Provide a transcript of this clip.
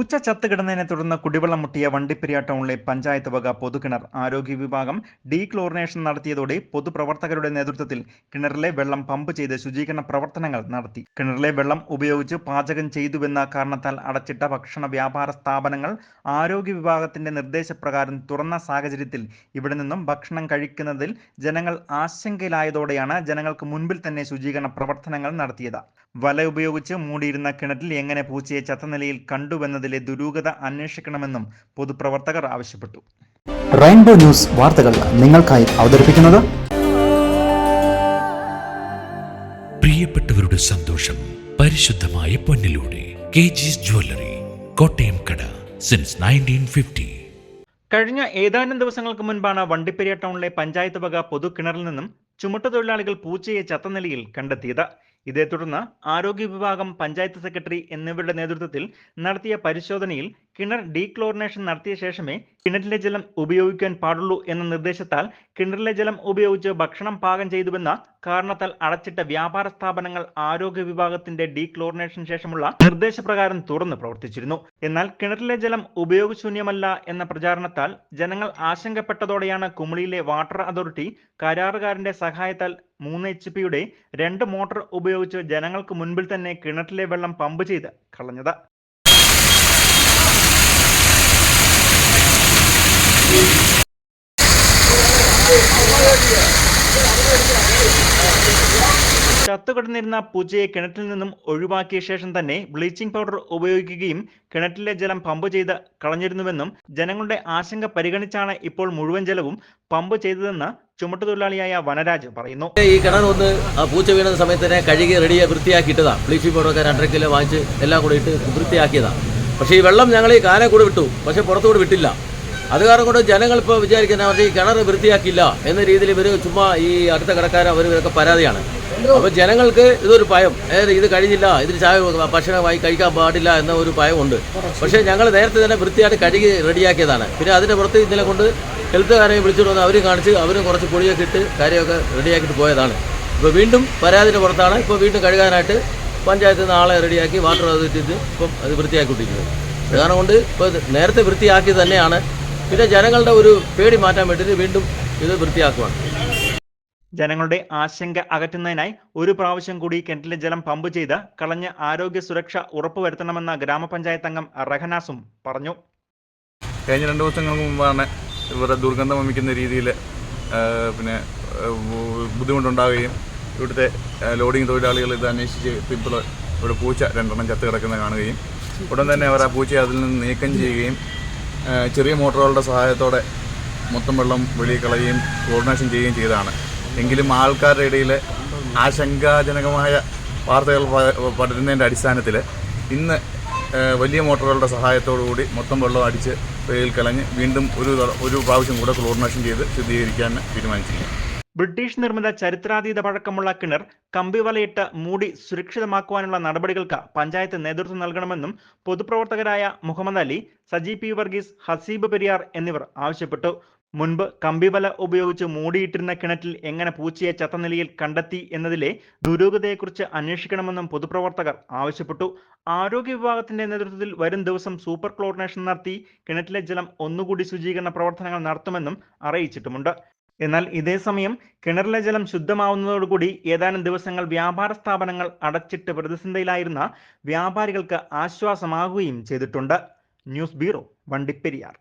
പൂച്ച ചത്തുകിടന്നതിനെ തുടർന്ന് കുടിവെള്ളം മുട്ടിയ വണ്ടിപ്പെരിയ ടൗണിലെ പഞ്ചായത്ത് വക പൊതുകിണർ ആരോഗ്യ വിഭാഗം ഡീക്ലോറിനേഷൻ നടത്തിയതോടെ പൊതുപ്രവർത്തകരുടെ നേതൃത്വത്തിൽ കിണറിലെ വെള്ളം പമ്പ് ചെയ്ത് ശുചീകരണ പ്രവർത്തനങ്ങൾ നടത്തി. കിണറിലെ വെള്ളം ഉപയോഗിച്ച് പാചകം ചെയ്തുവെന്ന കാരണത്താൽ അടച്ചിട്ട ഭക്ഷണ വ്യാപാര സ്ഥാപനങ്ങൾ ആരോഗ്യ വിഭാഗത്തിന്റെ നിർദ്ദേശപ്രകാരം തുറന്ന സാഹചര്യത്തിൽ ഇവിടെ നിന്നും ഭക്ഷണം കഴിക്കുന്നതിൽ ജനങ്ങൾ ആശങ്കയിലായതോടെയാണ് ജനങ്ങൾക്ക് മുൻപിൽ തന്നെ ശുചീകരണ പ്രവർത്തനങ്ങൾ നടത്തിയത്. വല ഉപയോഗിച്ച് മൂടിയിരുന്ന കിണറ്റിൽ എങ്ങനെ പൂച്ചയെ ചത്ത നിലയിൽ കണ്ടുവെന്നതിലെ ദുരൂഹത അന്വേഷിക്കണമെന്നും പൊതുപ്രവർത്തകർ ആവശ്യപ്പെട്ടു. റെയിൻബോ ന്യൂസ് വാർത്തകൾ നിങ്ങൾക്കായി അവതരിപ്പിക്കുന്നത് പ്രിയപ്പെട്ടവരുടെ സന്തോഷം പരിശുദ്ധമായ പൊന്നിലൂടെ. കെ ജിസ് ജ്വല്ലറി കോട്ടയം കട സിൻസ് നയന്റീൻ ഫിഫ്റ്റി കഴിഞ്ഞ ഏതാനും ദിവസങ്ങൾക്ക് മുൻപാണ് വണ്ടിപ്പെരിയ ടൗണിലെ പഞ്ചായത്ത് വക പൊതുകിണറിൽ നിന്നും ചുമട്ടുതൊഴിലാളികൾ പൂച്ചയെ ചത്ത നിലയിൽ കണ്ടെത്തിയത്. ഇതേ തുടർന്ന് ആരോഗ്യ വിഭാഗം പഞ്ചായത്ത് സെക്രട്ടറി എന്നിവരുടെ നേതൃത്വത്തിൽ നടത്തിയ പരിശോധനയിൽ കിണർ ഡീക്ലോറിനേഷൻ നടത്തിയ ശേഷമേ കിണറ്റിലെ ജലം ഉപയോഗിക്കാൻ പാടുള്ളൂ എന്ന നിർദ്ദേശത്താൽ കിണറിലെ ജലം ഉപയോഗിച്ച് ഭക്ഷണം പാകം ചെയ്തുവെന്ന കാരണത്താൽ അടച്ചിട്ട വ്യാപാര സ്ഥാപനങ്ങൾ ആരോഗ്യ വിഭാഗത്തിന്റെ ഡീക്ലോറിനേഷൻ ശേഷമുള്ള നിർദ്ദേശപ്രകാരം തുറന്നു പ്രവർത്തിച്ചിരുന്നു. എന്നാൽ കിണറിലെ ജലം ഉപയോഗശൂന്യമല്ല എന്ന പ്രചാരണത്താൽ ജനങ്ങൾ ആശങ്കപ്പെട്ടതോടെയാണ് കുമളിയിലെ വാട്ടർ അതോറിറ്റി കരാറുകാരന്റെ സഹായത്താൽ മൂന്ന് എച്ച് പിയുടെ രണ്ട് മോട്ടോർ ഉപയോഗിച്ച് ജനങ്ങൾക്ക് മുൻപിൽ തന്നെ കിണറ്റിലെ വെള്ളം പമ്പ് ചെയ്ത് കളഞ്ഞത്. ചത്തുകിടന്നിരുന്ന പൂച്ചയെ കിണറ്റിൽ നിന്നും ഒഴിവാക്കിയ ശേഷം തന്നെ ബ്ലീച്ചിംഗ് പൗഡർ ഉപയോഗിക്കുകയും കിണറ്റിലെ ജലം പമ്പ് ചെയ്ത് കളഞ്ഞിരുന്നുവെന്നും ജനങ്ങളുടെ ആശങ്ക പരിഗണിച്ചാണ് ഇപ്പോൾ മുഴുവൻ ജലവും പമ്പ് ചെയ്തതെന്ന് ചുമട്ടുതൊഴിലാളിയായ വനരാജ് പറയുന്നു. ഈ കിണർ ഒന്ന് പൂച്ച വീണ സമയത്ത് തന്നെ കഴുകി റെഡിയെ വൃത്തിയാക്കിയിട്ടതാണ് ബ്ലീച്ചിങ് പൗഡറൊക്കെ രണ്ടര കിലോ വാങ്ങിച്ച് എല്ലാം കൂടി ഇട്ട് വൃത്തിയാക്കിയതാണ് പക്ഷേ ഈ വെള്ളം ഞങ്ങൾ ഈ കാനെ കൂടെ വിട്ടു. പക്ഷേ പുറത്തുകൂടെ വിട്ടില്ല. അത് കാരണം കൊണ്ട് ജനങ്ങൾ ഇപ്പോൾ വിചാരിക്കുന്ന അവർ ഈ കിണർ വൃത്തിയാക്കില്ല എന്ന രീതിയിൽ ഇവർ ചുമ്മാ ഈ അടുത്ത കടക്കാർ അവർ ഇവരൊക്കെ പരാതിയാണ്. അപ്പോൾ ജനങ്ങൾക്ക് ഇതൊരു ഭയം. അതായത് ഇത് കഴിഞ്ഞില്ല ഇതിന് ചായ ഭക്ഷണമായി കഴിക്കാൻ പാടില്ല എന്ന ഒരു ഭയമുണ്ട്. പക്ഷേ ഞങ്ങൾ നേരത്തെ തന്നെ വൃത്തിയായിട്ട് കഴുകി റെഡിയാക്കിയതാണ്. പിന്നെ അതിന്റെ പുറത്ത് ഇന്നലെ കൊണ്ട് ഹെൽത്തുകാരെ വിളിച്ചിട്ട് വന്ന് അവരും കാണിച്ച് അവരും കുറച്ച് പൊടിയൊക്കെ ഇട്ട് കാര്യമൊക്കെ റെഡിയാക്കിയിട്ട് പോയതാണ്. ഇപ്പോൾ വീണ്ടും പരാതിയുടെ പുറത്താണ്. ഇപ്പോൾ വീണ്ടും കഴുകാനായിട്ട് പഞ്ചായത്ത് നിന്ന് ആളെ റെഡിയാക്കി വാട്ടർ അതോറിറ്റിയിൽ ഇപ്പം അത് വൃത്തിയാക്കിക്കൊണ്ടിരിക്കുന്നത് അത് കാരണം കൊണ്ട് ഇപ്പോൾ നേരത്തെ വൃത്തിയാക്കി തന്നെയാണ്. പിന്നെ ജനങ്ങളുടെ ഒരു പേടി മാറ്റാൻ വേണ്ടിയിട്ട് വീണ്ടും ഇത് വൃത്തിയാക്കുവാണ്. ജനങ്ങളുടെ ആശങ്ക അകറ്റുന്നതിനായി ഒരു പ്രാവശ്യം കൂടി കിണറ്റിലെ ജലം പമ്പ് ചെയ്ത് കളഞ്ഞ ആരോഗ്യ സുരക്ഷ ഉറപ്പുവരുത്തണമെന്ന ഗ്രാമപഞ്ചായത്ത് അംഗം റഹനാസും പറഞ്ഞു. കഴിഞ്ഞ രണ്ട് ദിവസങ്ങൾക്ക് മുമ്പാണ് ഇവിടെ ദുർഗന്ധം വമിക്കുന്ന രീതിയിൽ പിന്നെ ബുദ്ധിമുട്ടുണ്ടാവുകയും ഇവിടുത്തെ ലോഡിംഗ് തൊഴിലാളികൾ ഇത് അന്വേഷിച്ച് പിമ്പിൾ ഇവിടെ പൂച്ച രണ്ടെണ്ണം ചത്ത് കിടക്കുന്നത് കാണുകയും ഉടൻ തന്നെ അവർ ആ പൂച്ച അതിൽ നിന്ന് നീക്കം ചെയ്യുകയും ചെറിയ മോട്ടോറുകളുടെ സഹായത്തോടെ മൊത്തം വെള്ളം വെളിയിൽ കളയുകയും കോർഡിനേഷൻ ചെയ്യുകയും ചെയ്തതാണ്. എങ്കിലും ആൾക്കാരുടെ ഇടയിൽ ആശങ്കാജനകമായ വാർത്തകൾ പടരുന്നതിന്റെ അടിസ്ഥാനത്തിൽ ഇന്ന് വലിയ മോട്ടോറുകളുടെ കൂടി മൊത്തം വെള്ളം അടിച്ച് വെയിൽ കളഞ്ഞ് വീണ്ടും ഒരു ഒരു പ്രാവശ്യം കൂടെ ക്ലോറിനേഷൻ ചെയ്ത് ശുദ്ധീകരിക്കാൻ തീരുമാനിച്ചിരിക്കുന്നു. ബ്രിട്ടീഷ് നിർമ്മിത ചരിത്രാതീത പഴക്കമുള്ള കിണർ കമ്പിവലയിട്ട് മൂടി സുരക്ഷിതമാക്കുവാനുള്ള നടപടികൾക്ക് പഞ്ചായത്ത് നേതൃത്വം നൽകണമെന്നും പൊതുപ്രവർത്തകരായ മുഹമ്മദ് അലി സജി പി വർഗീസ് ഹസീബ് പെരിയാർ എന്നിവർ ആവശ്യപ്പെട്ടു. മുൻപ് കമ്പിവല ഉപയോഗിച്ച് മൂടിയിട്ടിരുന്ന കിണറ്റിൽ എങ്ങനെ പൂച്ചയെ ചത്ത നിലയിൽ കണ്ടെത്തി എന്നതിലെ ദുരൂഹതയെക്കുറിച്ച് അന്വേഷിക്കണമെന്നും പൊതുപ്രവർത്തകർ ആവശ്യപ്പെട്ടു. ആരോഗ്യ വിഭാഗത്തിന്റെ നേതൃത്വത്തിൽ വരും ദിവസം സൂപ്പർ ക്ലോറിനേഷൻ നടത്തി കിണറ്റിലെ ജലം ഒന്നുകൂടി ശുചീകരണ പ്രവർത്തനങ്ങൾ നടത്തുമെന്നും അറിയിച്ചിട്ടുമുണ്ട്. എന്നാൽ ഇതേ സമയം കിണറിലെ ജലം ശുദ്ധമാവുന്നതോടുകൂടി ഏതാനും ദിവസങ്ങൾ വ്യാപാര സ്ഥാപനങ്ങൾ അടച്ചിട്ട് പ്രതിസന്ധിയിലായിരുന്ന വ്യാപാരികൾക്ക് ആശ്വാസമാകുകയും ചെയ്തിട്ടുണ്ട്. News bureau Vandiperiyar.